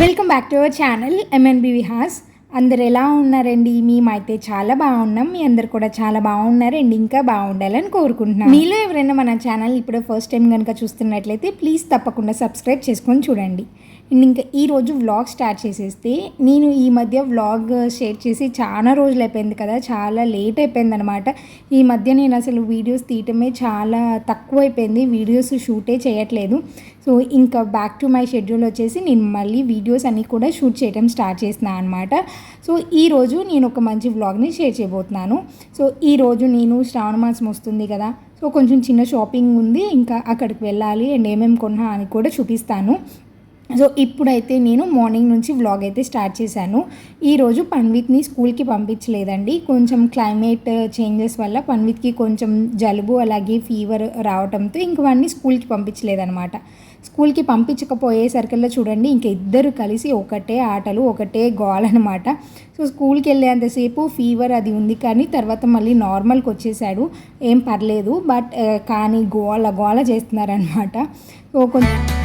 Welcome back to our channel MNB Vihas అందరు ఎలా ఉన్నారండి? మేమైతే చాలా బాగున్నాం. మీ అందరు కూడా చాలా బాగున్నారండి. ఇంకా బాగుండాలని కోరుకుంటున్నాం. మీలో ఎవరైనా మన ఛానల్ ఇప్పుడు ఫస్ట్ టైం కనుక చూస్తున్నట్లయితే ప్లీజ్ తప్పకుండా సబ్స్క్రైబ్ చేసుకొని చూడండి. అండ్ ఇంకా ఈరోజు వ్లాగ్ స్టార్ట్ చేసేస్తే నేను ఈ మధ్య వ్లాగ్ షేర్ uh, చేసి చాలా రోజులు అయిపోయింది కదా చాలా లేట్ అయిపోయింది అనమాట ఈ మధ్య నేను అసలు వీడియోస్ తీయటమే చాలా తక్కువ అయిపోయింది వీడియోస్ షూటే చేయట్లేదు. సో ఇంకా బ్యాక్ టు మై షెడ్యూల్ వచ్చేసి నేను మళ్ళీ వీడియోస్ అన్నీ కూడా షూట్ చేయడం స్టార్ట్ చేసిన అనమాట సో ఈరోజు నేను ఒక మంచి వ్లాగ్ని షేర్ చేయబోతున్నాను. సో ఈరోజు నేను శ్రావణ మాసం వస్తుంది కదా సో కొంచెం చిన్న షాపింగ్ ఉంది ఇంకా అక్కడికి వెళ్ళాలి అండ్ ఏమేమి కొన్నా అని కూడా చూపిస్తాను. సో ఇప్పుడైతే నేను మార్నింగ్ నుంచి వ్లాగ్ అయితే స్టార్ట్ చేశాను. ఈరోజు పన్విత్ని స్కూల్కి పంపించలేదండి. కొంచెం క్లైమేట్ చేంజెస్ వల్ల పన్విత్కి కొంచెం జలుబు అలాగే ఫీవర్ రావడంతో ఇంక వాడిని స్కూల్కి పంపించలేదనమాట స్కూల్కి పంపించకపోయేసరికల్లా చూడండి ఇంక ఇద్దరు కలిసి ఒకటే ఆటలు ఒకటే గోల్ అనమాట సో స్కూల్కి వెళ్ళేంతసేపు ఫీవర్ అది ఉంది కానీ తర్వాత మళ్ళీ నార్మల్కి వచ్చేసాడు. ఏం పర్లేదు బట్ కానీ గోల గోల చేస్తున్నారనమాట సో కొంచెం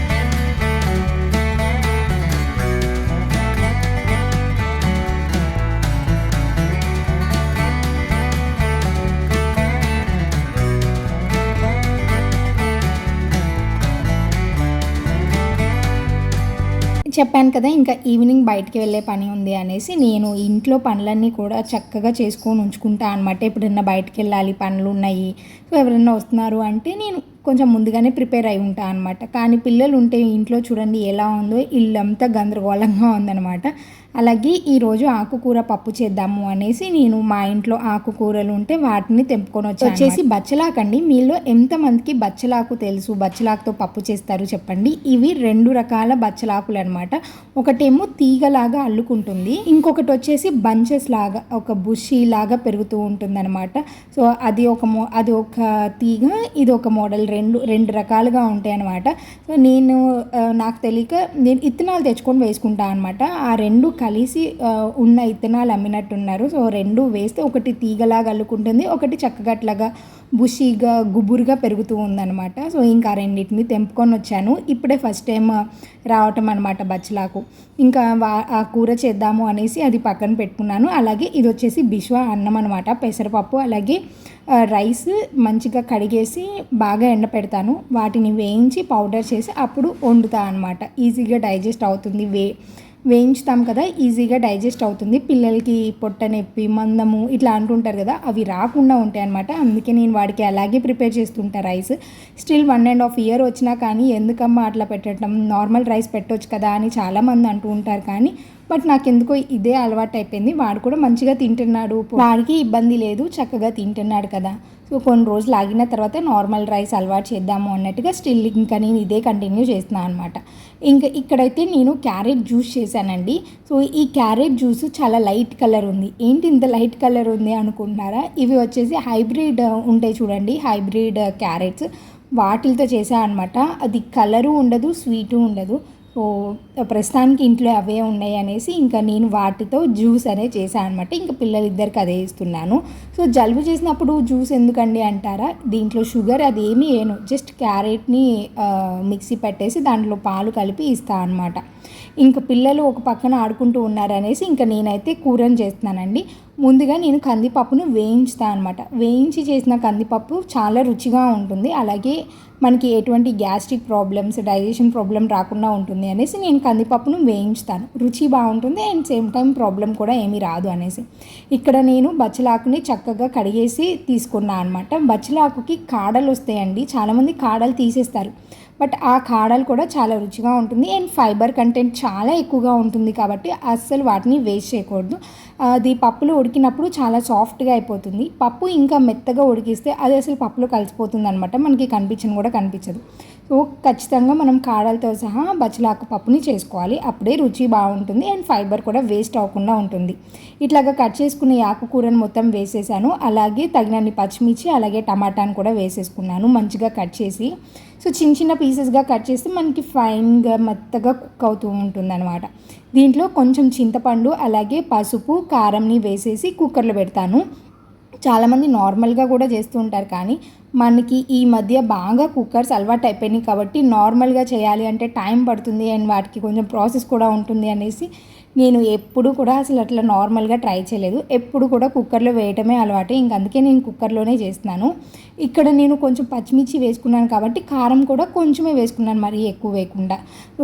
చెప్పాను కదా ఇంకా ఈవినింగ్ బయటికి వెళ్ళే పని ఉంది అనేసి నేను ఇంట్లో పనులన్నీ కూడా చక్కగా చేసుకొని ఉంచుకుంటా అనమాట ఎప్పుడన్నా బయటికి వెళ్ళాలి పనులు ఉన్నాయి సో ఎవరైనా వస్తున్నారు అంటే నేను కొంచెం ముందుగానే ప్రిపేర్ అయి ఉంటా అనమాట కానీ పిల్లలు ఉంటే ఇంట్లో చూడండి ఎలా ఉందో ఇల్లంతా గందరగోళంగా ఉందనమాట అలాగే ఈరోజు ఆకుకూర పప్పు చేద్దాము అనేసి నేను మా ఇంట్లో ఆకుకూరలు ఉంటే వాటిని తెంపుకొని వచ్చి వచ్చేసి బచ్చలాకండి మీలో ఎంతమందికి బచ్చలాకు తెలుసు? బచ్చలాకుతో పప్పు చేస్తారు చెప్పండి. ఇవి రెండు రకాల బచ్చలాకులు అనమాట ఒకటేమో తీగలాగా అల్లుకుంటుంది. ఇంకొకటి వచ్చేసి బంచెస్ లాగా ఒక బుషి లాగా పెరుగుతూ ఉంటుంది అనమాట సో అది ఒక మో అది ఒక తీగ ఇది ఒక మోడల్ రెండు రెండు రకాలుగా ఉంటాయి అనమాట సో నేను నాకు తెలియక నేను ఇత్తనాలు తెచ్చుకొని వేసుకుంటాను అనమాట ఆ రెండు కలిసి ఉన్న ఇత్తనాలు అమ్మినట్టున్నారు. సో రెండు వేస్తే ఒకటి తీగలాగా అల్లుకుంటుంది ఒకటి చక్కగట్లాగా బుషీగా గుబురుగా పెరుగుతూ ఉందన్నమాట. సో ఇంకా రెండింటిని తెంపుకొని వచ్చాను. ఇప్పుడే ఫస్ట్ టైం రావటం అనమాట బచ్చలాకు. ఇంకా ఆ కూర చేద్దాము అనేసి అది పక్కన పెట్టుకున్నాను. అలాగే ఇది వచ్చేసి బిశ్వా అన్నం అనమాట పెసరపప్పు అలాగే రైస్ మంచిగా కడిగేసి బాగా ఎండ పెడతాను. వాటిని వేయించి పౌడర్ చేసి అప్పుడు వండుతా అనమాట ఈజీగా డైజెస్ట్ అవుతుంది వే వేయించుతాం కదా ఈజీగా డైజెస్ట్ అవుతుంది. పిల్లలకి పొట్ట నొప్పి మందము ఇట్లా అంటుంటారు కదా అవి రాకుండా ఉంటాయి అనమాట అందుకే నేను వాడికి అలాగే ప్రిపేర్ చేస్తుంటా rice. Still one and half year వచ్చినా కానీ ఎందుకమ్మా అట్లా పెట్టడం నార్మల్ రైస్ పెట్టవచ్చు కదా అని చాలామంది అంటూ ఉంటారు. కానీ బట్ నాకు ఎందుకో ఇదే అలవాటు అయిపోయింది వాడు కూడా మంచిగా తింటున్నాడు. వాడికి ఇబ్బంది లేదు చక్కగా తింటున్నాడు కదా. సో కొన్ని రోజులు ఆగిన తర్వాత నార్మల్ రైస్ అలవాటు చేద్దాము అన్నట్టుగా స్టిల్ ఇంకా నేను ఇదే కంటిన్యూ చేస్తున్నాను అనమాట ఇంకా ఇక్కడైతే నేను క్యారెట్ జ్యూస్ చేశానండి. సో ఈ క్యారెట్ జ్యూస్ చాలా లైట్ కలర్ ఉంది. ఏంటి ఇంత లైట్ కలర్ ఉంది అనుకుంటున్నారా? ఇవి వచ్చేసి హైబ్రిడ్ ఉంటాయి చూడండి హైబ్రిడ్ క్యారెట్స్. వాటిలతో చేసా అనమాట అది కలరు ఉండదు స్వీటు ఉండదు. సో ప్రస్తుతానికి ఇంట్లో అవే ఉన్నాయి అనేసి ఇంకా నేను వాటితో జ్యూస్ అనే చేశాను అనమాట ఇంకా పిల్లలిద్దరికి అదే ఇస్తున్నాను. సో జలుబు చేసినప్పుడు జ్యూస్ ఎందుకండి అంటారా? దీంట్లో షుగర్ అది ఏమీ వేయను. జస్ట్ క్యారెట్ని మిక్సీ పెట్టేసి దాంట్లో పాలు కలిపి ఇస్తా అనమాట ఇంకా పిల్లలు ఒక పక్కన ఆడుకుంటూ ఉన్నారనేసి ఇంకా నేనైతే కూరని చేస్తున్నానండి. ముందుగా నేను కందిపప్పును వేయించుతాను అనమాట వేయించి చేసిన కందిపప్పు చాలా రుచిగా ఉంటుంది. అలాగే మనకి ఎటువంటి గ్యాస్ట్రిక్ ప్రాబ్లమ్స్ డైజెషన్ ప్రాబ్లం రాకుండా ఉంటుంది అనేసి నేను కందిపప్పును వేయించుతాను. రుచి బాగుంటుంది అండ్ సేమ్ టైం ప్రాబ్లం కూడా ఏమీ రాదు అనేసి. ఇక్కడ నేను బచ్చలాకుని చక్కగా కడిగేసి తీసుకున్నాను అనమాట బచ్చలాకుకి కాడలు వస్తాయండి. చాలామంది కాడలు తీసేస్తారు. బట్ ఆ కాడలు కూడా చాలా రుచిగా ఉంటుంది. అండ్ ఫైబర్ కంటెంట్ చాలా ఎక్కువగా ఉంటుంది కాబట్టి అస్సలు వాటిని వేస్ట్ చేయకూడదు. అది పప్పులు ఉడికినప్పుడు చాలా సాఫ్ట్గా అయిపోతుంది. పప్పు ఇంకా మెత్తగా ఉడికిస్తే అది అసలు పప్పులో కలిసిపోతుంది అనమాట మనకి కనిపించను కూడా కనిపించదు. సో ఖచ్చితంగా మనం కాడలతో సహా బచ్చలాకు పప్పుని చేసుకోవాలి. అప్పుడే రుచి బాగుంటుంది అండ్ ఫైబర్ కూడా వేస్ట్ అవ్వకుండా ఉంటుంది. ఇట్లాగా కట్ చేసుకున్న ఆకుకూరను మొత్తం వేసేసాను. అలాగే తగినన్ని పచ్చిమిర్చి అలాగే టమాటాను కూడా వేసేసుకున్నాను. మంచిగా కట్ చేసి సో చిన్న చిన్న పీసెస్గా కట్ చేస్తే మనకి ఫైన్గా మెత్తగా కుక్ అవుతూ ఉంటుంది అనమాట దీంట్లో కొంచెం చింతపండు అలాగే పసుపు కారంని వేసేసి కుక్కర్లో పెడతాను. చాలామంది నార్మల్గా కూడా చేస్తూ ఉంటారు కానీ మనకి ఈ మధ్య బాగా కుక్కర్స్ అలవాటు అయిపోయినాయి కాబట్టి నార్మల్గా చేయాలి అంటే టైం పడుతుంది అండ్ వాటికి కొంచెం ప్రాసెస్ కూడా ఉంటుంది అనేసి నేను ఎప్పుడు కూడా అసలు అట్లా నార్మల్గా ట్రై చేయలేదు. ఎప్పుడు కూడా కుక్కర్లో వేయటమే అలవాటు. ఇంక అందుకే నేను కుక్కర్లోనే చేస్తున్నాను. ఇక్కడ నేను కొంచెం పచ్చిమిర్చి వేసుకున్నాను కాబట్టి కారం కూడా కొంచెమే వేసుకున్నాను మరీ ఎక్కువ వేయకుండా.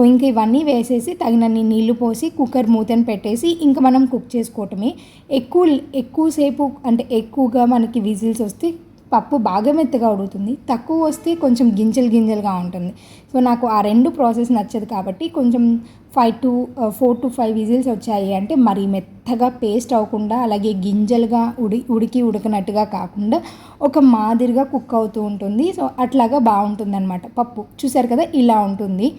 ఇంకా ఇవన్నీ వేసేసి తగినన్ని నీళ్ళు పోసి కుక్కర్ మూతను పెట్టేసి ఇంకా మనం కుక్ చేసుకోవటమే. ఎక్కువ ఎక్కువసేపు అంటే ఎక్కువగా మనకి విజిల్స్ వస్తే పప్పు బాగా మెత్తగా ఉడుకుతుంది. తక్కువ వస్తే కొంచెం గింజలు గింజలుగా ఉంటుంది. సో నాకు ఆ రెండు ప్రాసెస్ నచ్చదు కాబట్టి కొంచెం five to four to five whistles వచ్చాయి అంటే మరి మెత్తగా పేస్ట్ అవ్వకుండా అలాగే గింజలుగా ఉడి ఉడికి ఉడకనట్టుగా కాకుండా ఒక మాదిరిగా కుక్ అవుతూ ఉంటుంది. సో అట్లాగా బాగుంటుంది అనమాట పప్పు. చూసారు కదా ఇలా ఉంటుంది.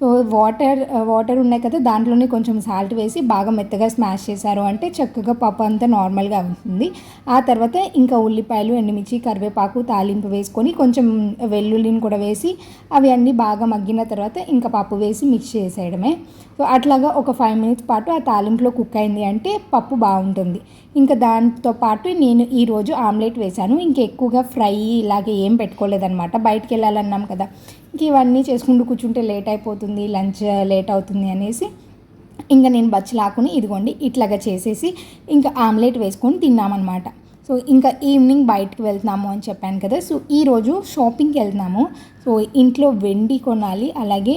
సో వాటర్ వాటర్ ఉన్నాయి కదా దాంట్లోనే కొంచెం సాల్ట్ వేసి బాగా మెత్తగా స్మాష్ చేశారు అంటే చక్కగా పప్పు అంతా నార్మల్గా ఉంటుంది ఆ తర్వాత ఇంకా ఉల్లిపాయలు ఎండుమిర్చి కరివేపాకు తాలింపు వేసుకొని కొంచెం వెల్లుల్లిని కూడా వేసి అవి అన్నీ బాగా మగ్గిన తర్వాత ఇంకా పప్పు వేసి మిక్స్ చేసేయడమే. సో అట్లాగా ఒక ఫైవ్ మినిట్స్ పాటు ఆ తాలింపులో కుక్ అయింది అంటే పప్పు బాగుంటుంది. ఇంకా దాంతో పాటు నేను ఈరోజు ఆమ్లెట్ వేశాను. ఇంకా ఎక్కువగా ఫ్రై ఇలాగే ఏం పెట్టుకోలేదన్నమాట. బయటకు వెళ్ళాలన్నాం కదా. ఇంక ఇవన్నీ చేసుకుంటూ కూర్చుంటే లేట్ అయిపోతుంది లంచ్ లేట్ అవుతుంది అనేసి ఇంకా నేను బచ్చలాకుని ఇదిగోండి ఇట్లాగా చేసేసి ఇంకా ఆమ్లెట్ వేసుకొని తిన్నామన్నమాట. సో ఇంకా ఈవినింగ్ బయటకు వెళ్తున్నాము అని చెప్పాను కదా. సో ఈరోజు షాపింగ్కి వెళ్తున్నాము. సో ఇంట్లో వెండి కొనాలి. అలాగే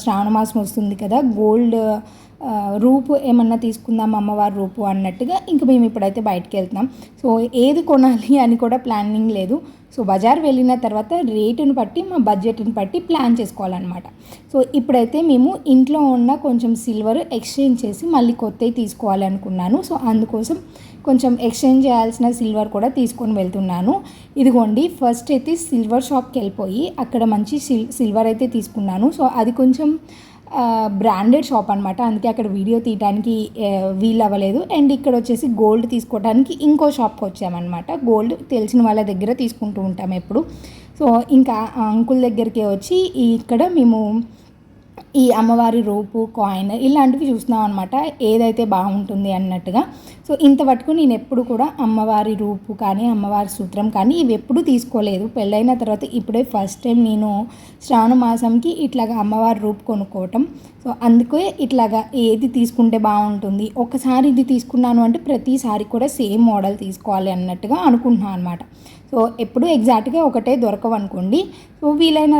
శ్రావణ మాసం వస్తుంది కదా. గోల్డ్ రూపు ఏమన్నా తీసుకుందాం అమ్మవారి రూపు అన్నట్టుగా ఇంక మేము ఇప్పుడైతే బయటకు వెళ్తున్నాం. సో ఏది కొనాలి అని కూడా ప్లానింగ్ లేదు. సో బజార్ వెళ్ళిన తర్వాత రేటును బట్టి మా బడ్జెట్ని బట్టి ప్లాన్ చేసుకోవాలన్నమాట. సో ఇప్పుడైతే మేము ఇంట్లో ఉన్న కొంచెం సిల్వర్ ఎక్స్చేంజ్ చేసి మళ్ళీ కొత్తవి తీసుకోవాలనుకున్నాను. సో అందుకోసం కొంచెం ఎక్స్చేంజ్ చేయాల్సిన సిల్వర్ కూడా తీసుకొని వెళ్తున్నాను. ఇదిగోండి ఫస్ట్ అయితే సిల్వర్ షాప్కి వెళ్ళిపోయి అక్కడ మంచి సిల్ సిల్వర్ అయితే తీసుకున్నాను. సో అది కొంచెం బ్రాండెడ్ షాప్ అనమాట అందుకే అక్కడ వీడియో తీయడానికి వీలు అవ్వలేదు. అండ్ ఇక్కడ వచ్చేసి గోల్డ్ తీసుకోవడానికి ఇంకో షాప్కి వచ్చామన్నమాట. గోల్డ్ తెలిసిన వాళ్ళ దగ్గర తీసుకుంటూ ఉంటాం ఎప్పుడు. సో ఇంకా అంకుల్ దగ్గరికి వచ్చి ఇక్కడ మేము ఈ అమ్మవారి రూపు కాయిన్ ఇలాంటివి చూస్తున్నాం అనమాట ఏదైతే బాగుంటుంది అన్నట్టుగా. సో ఇంత ఇంతవరకు నేను ఎప్పుడు కూడా అమ్మవారి రూపు కానీ అమ్మవారి సూత్రం కానీ ఇవి ఎప్పుడు తీసుకోలేదు. పెళ్ళైన తర్వాత ఇప్పుడే ఫస్ట్ టైం నేను శ్రావణ మాసంకి ఇట్లాగా అమ్మవారి రూపు కొనుక్కోవటం సో అందుకే ఇట్లాగా ఏది తీసుకుంటే బాగుంటుంది. ఒకసారి ఇది తీసుకున్నాను అంటే ప్రతిసారి కూడా సేమ్ మోడల్ తీసుకోవాలి అన్నట్టుగా అనుకుంటున్నాను అనమాట సో ఎప్పుడు ఎగ్జాక్ట్గా ఒకటే దొరకవు అనుకోండి. సో వీలైన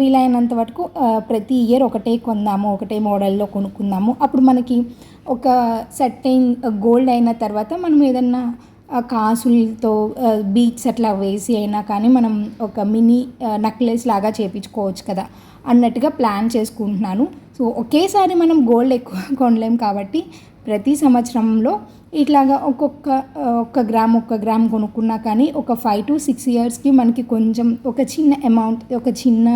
వీలైనంత వరకు ప్రతి ఇయర్ ఒకటే కొందాము ఒకటే మోడల్లో కొనుక్కుందాము. అప్పుడు మనకి ఒక సర్టైన్ గోల్డ్ అయిన తర్వాత మనం ఏదన్నా కాసులతో బీట్స్ అట్లా వేసి అయినా కానీ మనం ఒక మినీ నెక్లెస్ లాగా చేపించుకోవచ్చు కదా. అన్నట్టుగా ప్లాన్ చేసుకుంటున్నాను. సో ఒకేసారి మనం గోల్డ్ ఎక్కువ కొనలేం కాబట్టి ప్రతి సంవత్సరంలో ఇట్లాగా ఒక్కొక్క ఒక్క గ్రామ్ ఒక్క గ్రామ్ కొనుక్కున్నా కానీ ఒక ఫైవ్ టు సిక్స్ ఇయర్స్కి మనకి కొంచెం ఒక చిన్న అమౌంట్ ఒక చిన్న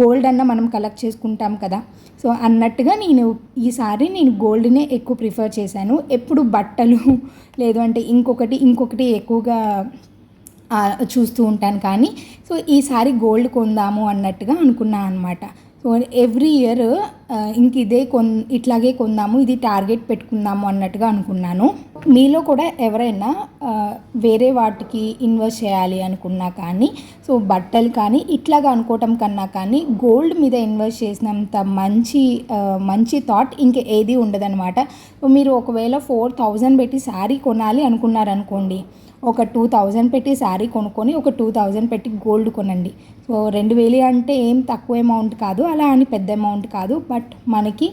గోల్డ్ అన్న మనం కలెక్ట్ చేసుకుంటాం కదా. సో అన్నట్టుగా నేను ఈసారి నేను గోల్డ్నే ఎక్కువ ప్రిఫర్ చేశాను. ఎప్పుడు బట్టలు లేదు అంటే ఇంకొకటి ఇంకొకటి ఎక్కువగా చూస్తూ ఉంటాను కానీ సో ఈసారి గోల్డ్ కొందాము అన్నట్టుగా అనుకున్నాను అనమాట సో ఎవ్రీ ఇయర్ ఇంక ఇదే కొన్ ఇట్లాగే కొందాము ఇది టార్గెట్ పెట్టుకుందాము అన్నట్టుగా అనుకున్నాను. మీలో కూడా ఎవరైనా వేరే వాటికి ఇన్వెస్ట్ చేయాలి అనుకున్నా కానీ సో బట్టలు కానీ ఇట్లాగా అనుకోవటం కన్నా కానీ గోల్డ్ మీద ఇన్వెస్ట్ చేసినంత మంచి మంచి థాట్ ఇంక ఏది ఉండదనమాట సో మీరు ఒకవేళ ఫోర్ థౌజండ్ పెట్టి శారీ కొనాలి అనుకున్నారనుకోండి ఒక టూ థౌజండ్ పెట్టి శారీ కొనుక్కొని ఒక టూ థౌజండ్ పెట్టి గోల్డ్ కొనండి. సో రెండు వేలు అంటే ఏం తక్కువ అమౌంట్ కాదు అలా అని పెద్ద అమౌంట్ కాదు బట్ మనకి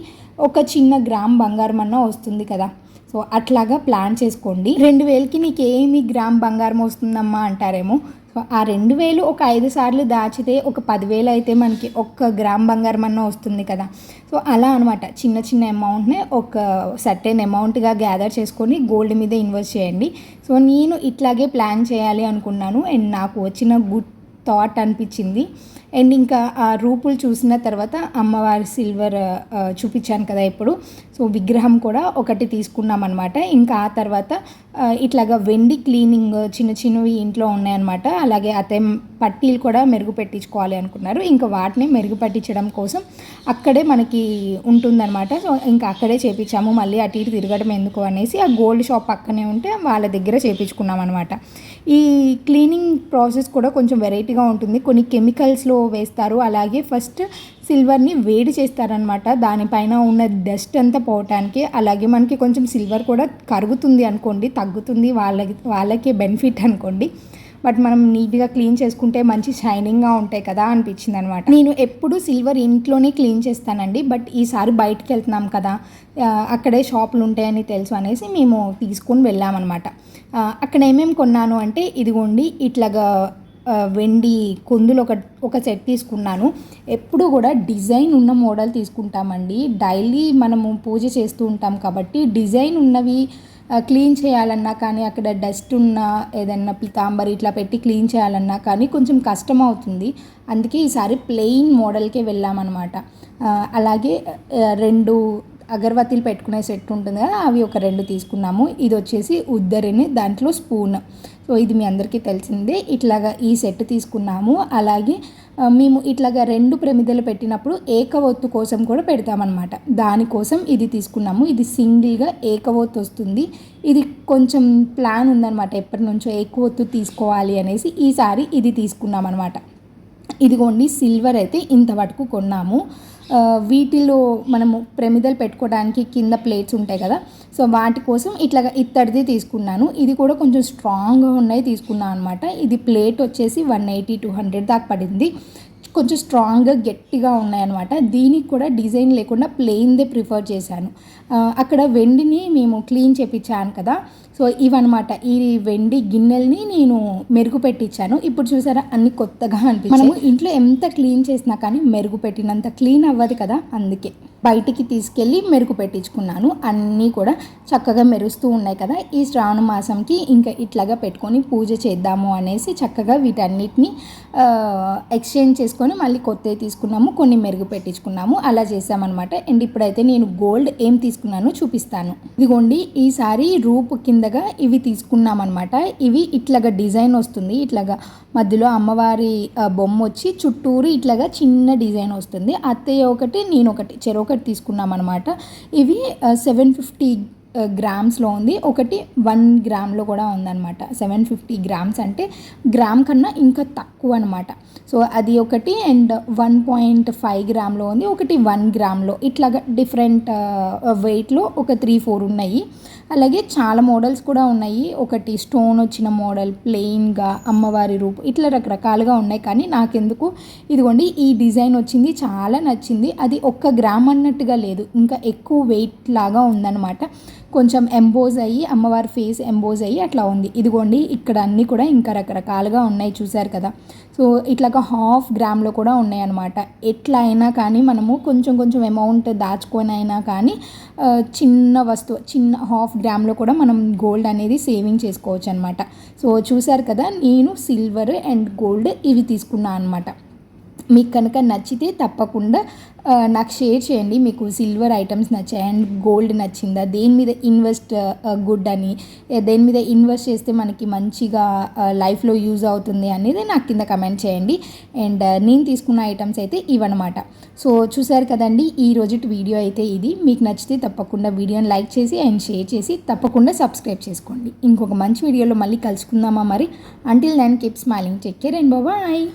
ఒక చిన్న గ్రామ్ బంగారం అన్న వస్తుంది కదా. సో అట్లాగా ప్లాన్ చేసుకోండి. రెండు వేలకి నీకు ఏమి గ్రామ్ బంగారం వస్తుందమ్మా అంటారేమో. సో ఆ రెండు వేలు ఒక ఐదు సార్లు దాచితే ఒక పదివేలు అయితే మనకి ఒక్క గ్రామ్ బంగారం అన్న వస్తుంది కదా. సో అలా అనమాట చిన్న చిన్న అమౌంట్నే ఒక సర్టెన్ అమౌంట్గా గ్యాదర్ చేసుకొని గోల్డ్ మీద ఇన్వెస్ట్ చేయండి. సో నేను ఇట్లాగే ప్లాన్ చేయాలి అనుకున్నాను. అండ్ నాకు వచ్చిన గుడ్ థాట్ అనిపించింది. అండ్ ఇంకా ఆ రూపులు చూసిన తర్వాత అమ్మవారి సిల్వర్ చూపించాను కదా ఇప్పుడు సో విగ్రహం కూడా ఒకటి తీసుకున్నాం అనమాట ఇంకా ఆ తర్వాత ఇట్లాగా వెండి క్లీనింగ్ చిన్న చిన్నవి ఇంట్లో ఉన్నాయన్నమాట. అలాగే అతే పట్టీలు కూడా మెరుగు పెట్టించుకోవాలి అనుకున్నారు. ఇంకా వాటిని మెరుగు పట్టించడం కోసం అక్కడే మనకి ఉంటుందన్నమాట. సో ఇంకా అక్కడే చేపించాము. మళ్ళీ అటు ఇటు తిరగడం ఎందుకు అనేసి ఆ గోల్డ్ షాప్ పక్కనే ఉంటే వాళ్ళ దగ్గర చేపించుకున్నాం అనమాట ఈ క్లీనింగ్ ప్రాసెస్ కూడా కొంచెం వెరైటీగా ఉంటుంది. కొన్ని కెమికల్స్లో వేస్తారు. అలాగే ఫస్ట్ సిల్వర్ని వేడి చేస్తారనమాట దానిపైన ఉన్న డస్ట్ అంతా పోవటానికి అలాగే మనకి కొంచెం సిల్వర్ కూడా కరుగుతుంది అనుకోండి తగ్గుతుంది వాళ్ళకి వాళ్ళకి బెనిఫిట్ అనుకోండి. బట్ మనం నీట్గా క్లీన్ చేసుకుంటే మంచి షైనింగ్గా ఉంటాయి కదా అనిపించింది అనమాట నేను ఎప్పుడు సిల్వర్ ఇంట్లోనే క్లీన్ చేస్తానండి. బట్ ఈసారి బయటకు వెళ్తున్నాం కదా అక్కడే షాపులు ఉంటాయని తెలుసు అనేసి మేము తీసుకొని వెళ్ళామన్నమాట. అక్కడ ఏమేమి కొన్నాను అంటే ఇదిగోండి ఇట్లాగా వెండి కొందులు ఒక ఒక సెట్ తీసుకున్నాను. ఎప్పుడు కూడా డిజైన్ ఉన్న మోడల్ తీసుకుంటామండి. డైలీ మనము పూజ చేస్తూ ఉంటాం కాబట్టి డిజైన్ ఉన్నవి క్లీన్ చేయాలన్నా కానీ అక్కడ డస్ట్ ఉన్న ఏదన్నా పితాంబరి ఇట్లా పెట్టి క్లీన్ చేయాలన్నా కానీ కొంచెం కష్టం అవుతుంది. అందుకే ఈసారి ప్లెయిన్ మోడల్కే వెళ్ళామన్నమాట. అలాగే రెండు అగరబత్తీలు పెట్టుకునే సెట్ ఉంటుంది కదా అవి ఒక రెండు తీసుకున్నాము. ఇది వచ్చేసి ఉద్దరిని దాంట్లో స్పూన్. సో ఇది మీ అందరికీ తెలిసిందే. ఇట్లాగా ఈ సెట్ తీసుకున్నాము. అలాగే మేము ఇట్లాగా రెండు ప్రమిదలు పెట్టినప్పుడు ఏకవొత్తు కోసం కూడా పెడతామన్నమాట. దానికోసం ఇది తీసుకున్నాము. ఇది సింగిల్గా ఏకవొత్తు వస్తుంది. ఇది కొంచెం ప్లాన్ ఉందన్నమాట. ఎప్పటి నుంచో ఏకవొత్తు తీసుకోవాలి అనేసి ఈసారి ఇది తీసుకున్నాం అనమాట ఇదిగోండి సిల్వర్ అయితే ఇంతవరకు కొన్నాము. వీటిలో మనము ప్రమిదలు పెట్టుకోవడానికి కింద ప్లేట్స్ ఉంటాయి కదా. సో వాటి కోసం ఇట్లా ఇత్తడిది తీసుకున్నాను. ఇది కూడా కొంచెం స్ట్రాంగ్గా ఉన్నాయి తీసుకున్నాను అనమాట ఇది ప్లేట్ వచ్చేసి వన్ ఎయిటీ టూ హండ్రెడ్ దాకా పడింది. కొంచెం స్ట్రాంగ్గా గట్టిగా ఉన్నాయన్నమాట దీనికి కూడా డిజైన్ లేకుండా ప్లెయిన్దే ప్రిఫర్ చేశాను. అక్కడ వెండిని మేము క్లీన్ చేపించాను కదా. సో ఇవన్నమాట. ఈ వెండి గిన్నెల్ని నేను మెరుగు పెట్టించాను ఇప్పుడు చూసారా అన్ని కొత్తగా అనిపించాయి. మనము ఇంట్లో ఎంత క్లీన్ చేసినా కానీ మెరుగు పెట్టినంత క్లీన్ అవ్వదు కదా అందుకే. బయటికి తీసుకెళ్ళి మెరుగు పెట్టించుకున్నాను. అన్నీ కూడా చక్కగా మెరుస్తూ ఉన్నాయి కదా. ఈ శ్రావణ మాసంకి ఇంకా ఇట్లాగా పెట్టుకొని పూజ చేద్దాము అనేసి చక్కగా వీటన్నిటిని ఎక్స్చేంజ్ చేసుకొని మళ్ళీ కొత్తవి తీసుకున్నాము కొన్ని మెరుగు పెట్టించుకున్నాము. అలా చేసామన్నమాట అండ్ ఇప్పుడైతే నేను గోల్డ్ ఏం తీసుకున్నానో చూపిస్తాను. ఇదిగోండి ఈసారి రూపు కిందగా ఇవి తీసుకున్నామన్నమాట. ఇవి ఇట్లాగా డిజైన్ వస్తుంది. ఇట్లాగా మధ్యలో అమ్మవారి బొమ్మ వచ్చి చుట్టూరు ఇట్లాగా చిన్న డిజైన్ వస్తుంది. అత్తయ్య ఒకటి నేను ఒకటి చెరొకటి తీసుకున్నాం అనమాట ఇవి సెవెన్ ఫిఫ్టీ గ్రామ్స్లో ఉంది. ఒకటి వన్ గ్రామ్లో కూడా ఉందన్నమాట. సెవెన్ ఫిఫ్టీ గ్రామ్స్ అంటే గ్రామ్ కన్నా ఇంకా తక్కువ అనమాట సో అది ఒకటి అండ్ వన్ పాయింట్ ఫైవ్ గ్రామ్లో ఉంది. ఒకటి వన్ గ్రామ్లో. ఇట్లాగా డిఫరెంట్ వెయిట్లో ఒక త్రీ ఫోర్ ఉన్నాయి. అలాగే చాలా మోడల్స్ కూడా ఉన్నాయి. ఒకటి స్టోన్ వచ్చిన మోడల్ ప్లెయిన్గా అమ్మవారి రూపు ఇట్లా రకరకాలుగా ఉన్నాయి. కానీ నాకెందుకు? ఇదిగోండి ఈ డిజైన్ వచ్చింది. చాలా నచ్చింది. అది ఒక్క గ్రామ్ అన్నట్టుగా లేదు. ఇంకా ఎక్కువ వెయిట్ లాగా ఉందన్నమాట. కొంచెం ఎంబోజ్ అయ్యి అమ్మవారి ఫేస్ ఎంబోజ్ అయ్యి అట్లా ఉంది. ఇదిగోండి ఇక్కడ అన్నీ కూడా ఇంకా రకరకాలుగా ఉన్నాయి చూశారు కదా. సో ఇట్లాగా హాఫ్ గ్రామ్లో కూడా ఉన్నాయి అనమాట ఎట్లా అయినా కానీ మనము కొంచెం కొంచెం అమౌంట్ దాచుకొని అయినా కానీ చిన్న వస్తువు చిన్న హాఫ్ గ్రామ్లో కూడా మనం గోల్డ్ అనేది సేవింగ్ చేసుకోవచ్చు అనమాట సో చూశారు కదా నేను సిల్వర్ అండ్ గోల్డ్ ఇవి తీసుకున్నాను అనమాట మీకు కనుక నచ్చితే తప్పకుండా నాకు షేర్ చేయండి. మీకు సిల్వర్ ఐటమ్స్ నచ్చాయి? అండ్ గోల్డ్ నచ్చిందా? దేని మీద ఇన్వెస్ట్ గుడ్ అని దేని మీద ఇన్వెస్ట్ చేస్తే మనకి మంచిగా లైఫ్లో యూజ్ అవుతుంది అనేది నాకు కింద కమెంట్ చేయండి. అండ్ నేను తీసుకున్న ఐటమ్స్ అయితే ఇవన్నమాట. సో చూసారు కదండి ఈ రోజు వీడియో అయితే ఇది. మీకు నచ్చితే తప్పకుండా వీడియోని లైక్ చేసి అండ్ షేర్ చేసి తప్పకుండా సబ్స్క్రైబ్ చేసుకోండి. ఇంకొక మంచి వీడియోలో మళ్ళీ కలుసుకుందామా మరి. Until then keep smiling take care and బాబాయ్